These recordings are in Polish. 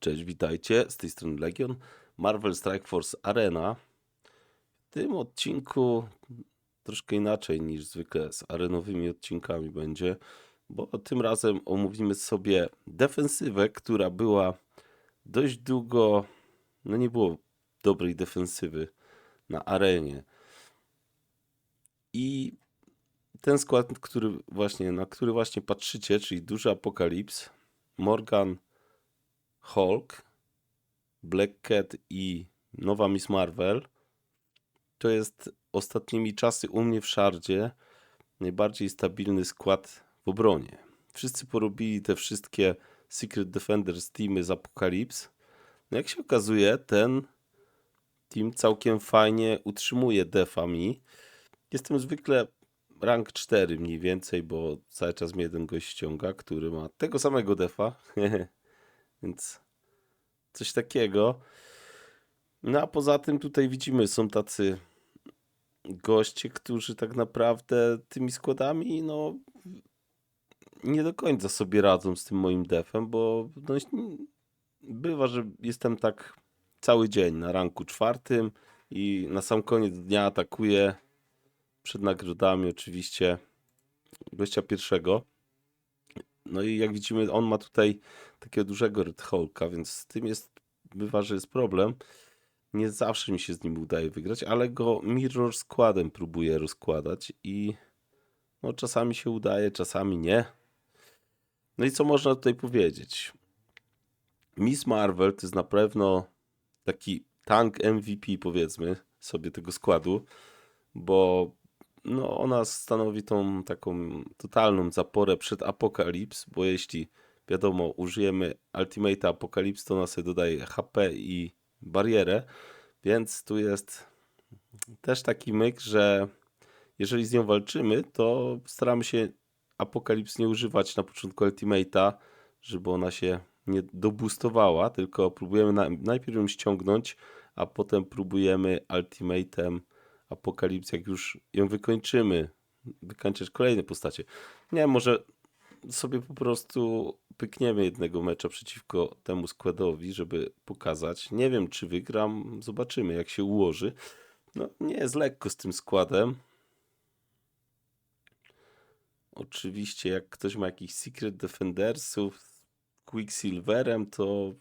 Cześć, witajcie. Z tej strony Legion. Marvel Strike Force Arena. W tym odcinku troszkę inaczej niż zwykle z arenowymi odcinkami będzie, bo tym razem omówimy sobie defensywę, która była dość długo, no nie było dobrej defensywy na arenie. I ten skład, który właśnie, na który właśnie patrzycie, czyli duży apokalips, Morgan, Hulk, Black Cat i nowa Miss Marvel, to jest ostatnimi czasy u mnie w Szardzie najbardziej stabilny skład w obronie. Wszyscy porobili te wszystkie Secret Defenders teamy z Apocalypse. No jak się okazuje, ten team całkiem fajnie utrzymuje defami. Jestem zwykle rank 4 mniej więcej, bo cały czas mnie jeden gość ściąga, który ma tego samego defa. Więc coś takiego. No a poza tym tutaj widzimy, są tacy goście, którzy tak naprawdę tymi składami, no nie do końca sobie radzą z tym moim defem, bo no, bywa, że jestem tak cały dzień na ranku czwartym i na sam koniec dnia atakuję przed nagrodami oczywiście gościa pierwszego. No i jak widzimy, on ma tutaj takiego dużego Red więc z tym jest, bywa, że jest problem. Nie zawsze mi się z nim udaje wygrać, ale go mirror składem próbuję rozkładać i no czasami się udaje, czasami nie. No i co można tutaj powiedzieć? Miss Marvel to jest na pewno taki tank MVP powiedzmy sobie tego składu, bo no ona stanowi tą taką totalną zaporę przed Apokalips, bo jeśli wiadomo użyjemy Ultimate Apokalips, to sobie dodaje HP i barierę, więc tu jest też taki myk, że jeżeli z nią walczymy, to staramy się Apokalips nie używać na początku Ultimate'a, żeby ona się nie dobustowała, tylko próbujemy na, najpierw ją ściągnąć, a potem próbujemy Ultimate'em Apokalips, jak już ją wykończymy, wykańczać kolejne postacie. Nie, może sobie po prostu pykniemy jednego mecza przeciwko temu składowi, żeby pokazać. Nie wiem, czy wygram, zobaczymy, jak się ułoży. No, nie jest lekko z tym składem. Oczywiście, jak ktoś ma jakiś Secret Defendersów z Quicksilverem, to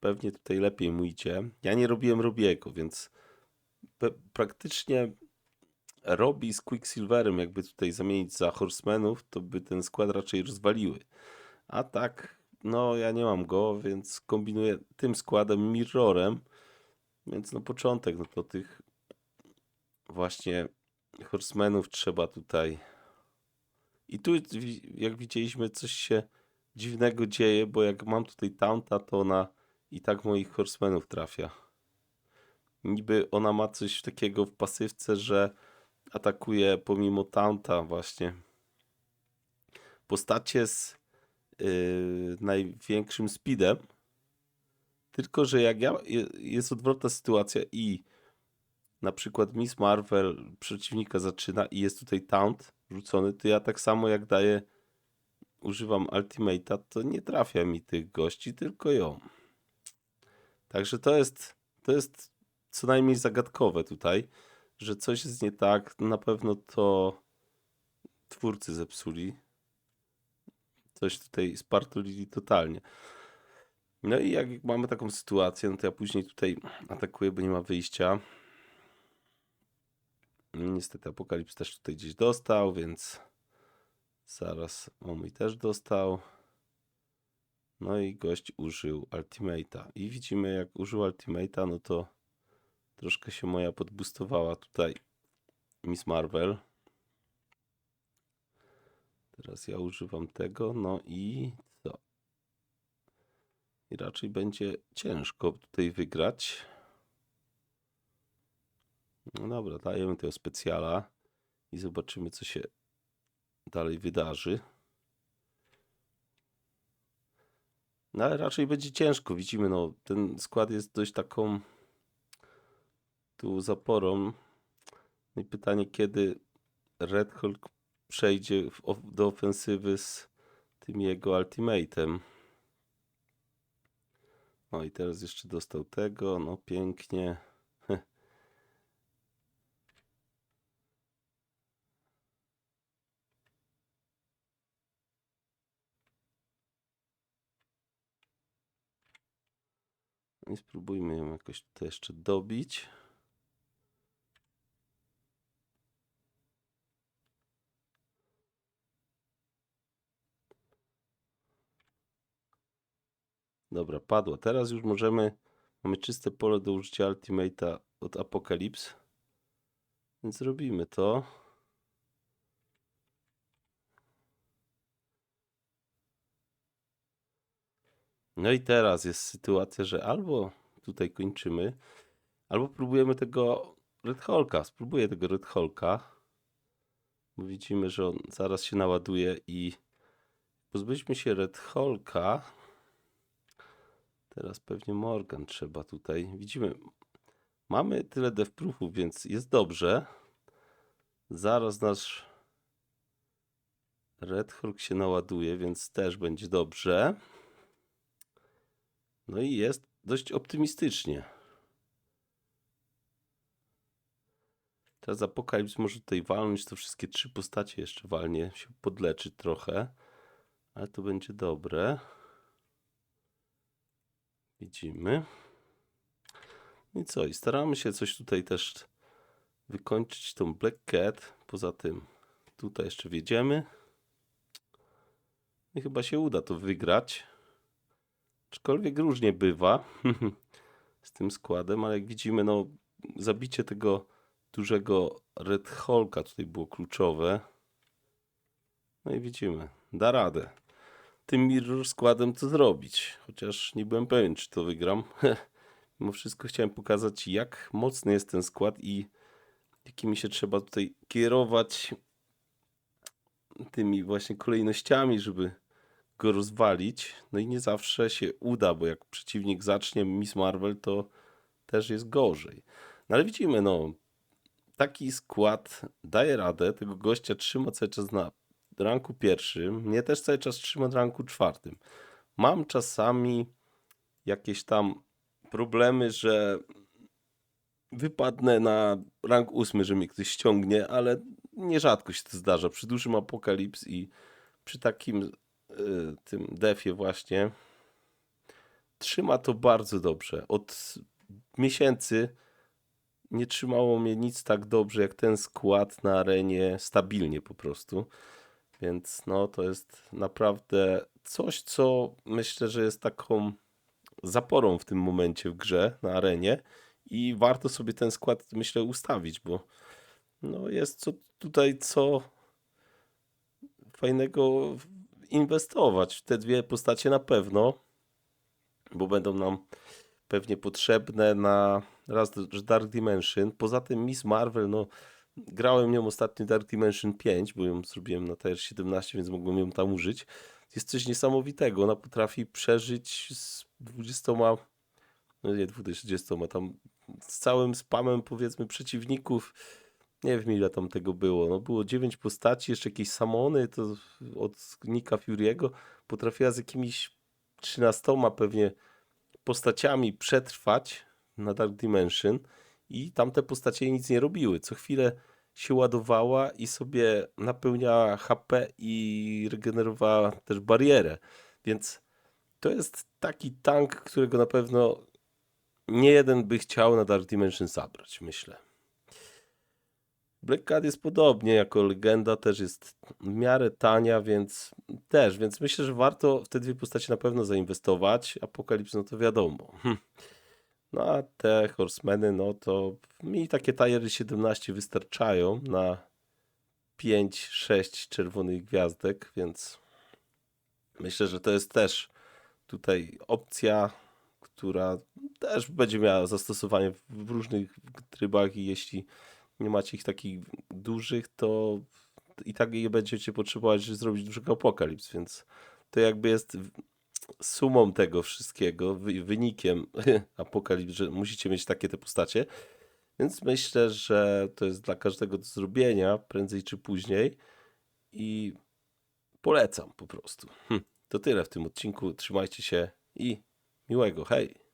pewnie tutaj lepiej mu idzie. Ja nie robiłem Robiego, więc praktycznie Robi z Quicksilverem, jakby tutaj zamienić za Horsemenów, to by ten skład raczej rozwaliły. A tak, no ja nie mam go, więc kombinuję tym składem Mirrorem. Więc no początek, no to tych właśnie Horsemenów trzeba tutaj. I tu, jak widzieliśmy, coś się dziwnego dzieje, bo jak mam tutaj Taunta, to ona i tak moich Horsemenów trafia. Niby ona ma coś takiego w pasywce, że atakuje pomimo Taunta właśnie. Postacie z yy, największym speedem. Tylko, że jak ja, jest odwrotna sytuacja i na przykład Miss Marvel przeciwnika zaczyna i jest tutaj taunt rzucony, to ja tak samo jak daję, używam ultimate'a, to nie trafia mi tych gości, tylko ją. Także to jest, to jest co najmniej zagadkowe tutaj, że coś jest nie tak. Na pewno to twórcy zepsuli. Coś tutaj spartolili totalnie. No i jak mamy taką sytuację, no to ja później tutaj atakuję, bo nie ma wyjścia. Niestety Apokalips też tutaj gdzieś dostał, więc zaraz Omi też dostał. No i gość użył Ultimate'a. I widzimy, jak użył Ultimate'a, no to troszkę się moja podbustowała tutaj Miss Marvel. Teraz ja używam tego, no i co? I raczej będzie ciężko tutaj wygrać. No dobra, dajemy tego specjala i zobaczymy, co się dalej wydarzy. No ale raczej będzie ciężko. Widzimy, no ten skład jest dość taką tu zaporą. No i pytanie, kiedy Red Hulk przejdzie do ofensywy z tym jego ultimatem. O i teraz jeszcze dostał tego, no pięknie. No I spróbujmy ją jakoś tutaj jeszcze dobić. Dobra, padło. Teraz już możemy. Mamy czyste pole do użycia Ultimate'a od Apocalypse. Więc zrobimy to. No i teraz jest sytuacja, że albo tutaj kończymy, albo próbujemy tego Red Hulka. Spróbuję tego Red Hulka. Widzimy, że on zaraz się naładuje i pozbyliśmy się Red Hulka. Teraz pewnie Morgan trzeba tutaj. Widzimy, mamy tyle devproofów, więc jest dobrze. Zaraz nasz Red Hulk się naładuje, więc też będzie dobrze. No i jest dość optymistycznie. Teraz Apokalips może tutaj walnąć, to wszystkie trzy postacie jeszcze walnie, się podleczy trochę. Ale to będzie dobre. Widzimy. I co? I staramy się coś tutaj też wykończyć tą Black Cat. Poza tym tutaj jeszcze wjedziemy. I chyba się uda to wygrać. Aczkolwiek różnie bywa z tym składem, ale jak widzimy, no zabicie tego dużego Red Hulka tutaj było kluczowe. No i widzimy, da radę tym mirror składem to zrobić. Chociaż nie byłem pewien, czy to wygram. Mimo wszystko chciałem pokazać, jak mocny jest ten skład i jakimi się trzeba tutaj kierować tymi właśnie kolejnościami, żeby go rozwalić. No i nie zawsze się uda, bo jak przeciwnik zacznie Miss Marvel, to też jest gorzej. No ale widzimy, no, taki skład daje radę, tego gościa trzyma cały czas na ranku pierwszym, mnie też cały czas trzyma na ranku czwartym. Mam czasami jakieś tam problemy, że wypadnę na rank ósmy, że mnie ktoś ściągnie, ale nierzadko się to zdarza. Przy dużym apokalips i przy takim y, tym defie właśnie trzyma to bardzo dobrze. Od miesięcy nie trzymało mnie nic tak dobrze jak ten skład na arenie stabilnie po prostu. Więc no to jest naprawdę coś, co myślę, że jest taką zaporą w tym momencie w grze na arenie i warto sobie ten skład myślę ustawić, bo no jest co tutaj co fajnego inwestować w te dwie postacie na pewno, bo będą nam pewnie potrzebne na raz Dark Dimension. Poza tym Miss Marvel, no grałem nią ostatnio Dark Dimension 5, bo ją zrobiłem na TR17, więc mogłem ją tam użyć. Jest coś niesamowitego. Ona potrafi przeżyć z 20, no nie 20, tam z całym spamem powiedzmy przeciwników. Nie wiem ile tam tego było. No było 9 postaci, jeszcze jakieś samony to od Nika Fury'ego. Potrafiła z jakimiś 13 pewnie postaciami przetrwać na Dark Dimension i tamte postacie nic nie robiły. Co chwilę się ładowała i sobie napełniała HP i regenerowała też barierę. Więc to jest taki tank, którego na pewno nie jeden by chciał na Dark Dimension zabrać, myślę. Black Cat jest podobnie jako legenda, też jest w miarę tania, więc też, więc myślę, że warto w te dwie postacie na pewno zainwestować. Apokalips, no to wiadomo. No a te Horsemany, no to mi takie tajery 17 wystarczają na 5-6 czerwonych gwiazdek, więc myślę, że to jest też tutaj opcja, która też będzie miała zastosowanie w różnych trybach i jeśli nie macie ich takich dużych, to i tak je będziecie potrzebować, żeby zrobić dużego apokalips, więc to jakby jest sumą tego wszystkiego, wynikiem apokalips, że musicie mieć takie te postacie. Więc myślę, że to jest dla każdego do zrobienia prędzej czy później i polecam po prostu. Hm, to tyle w tym odcinku. Trzymajcie się i miłego. Hej!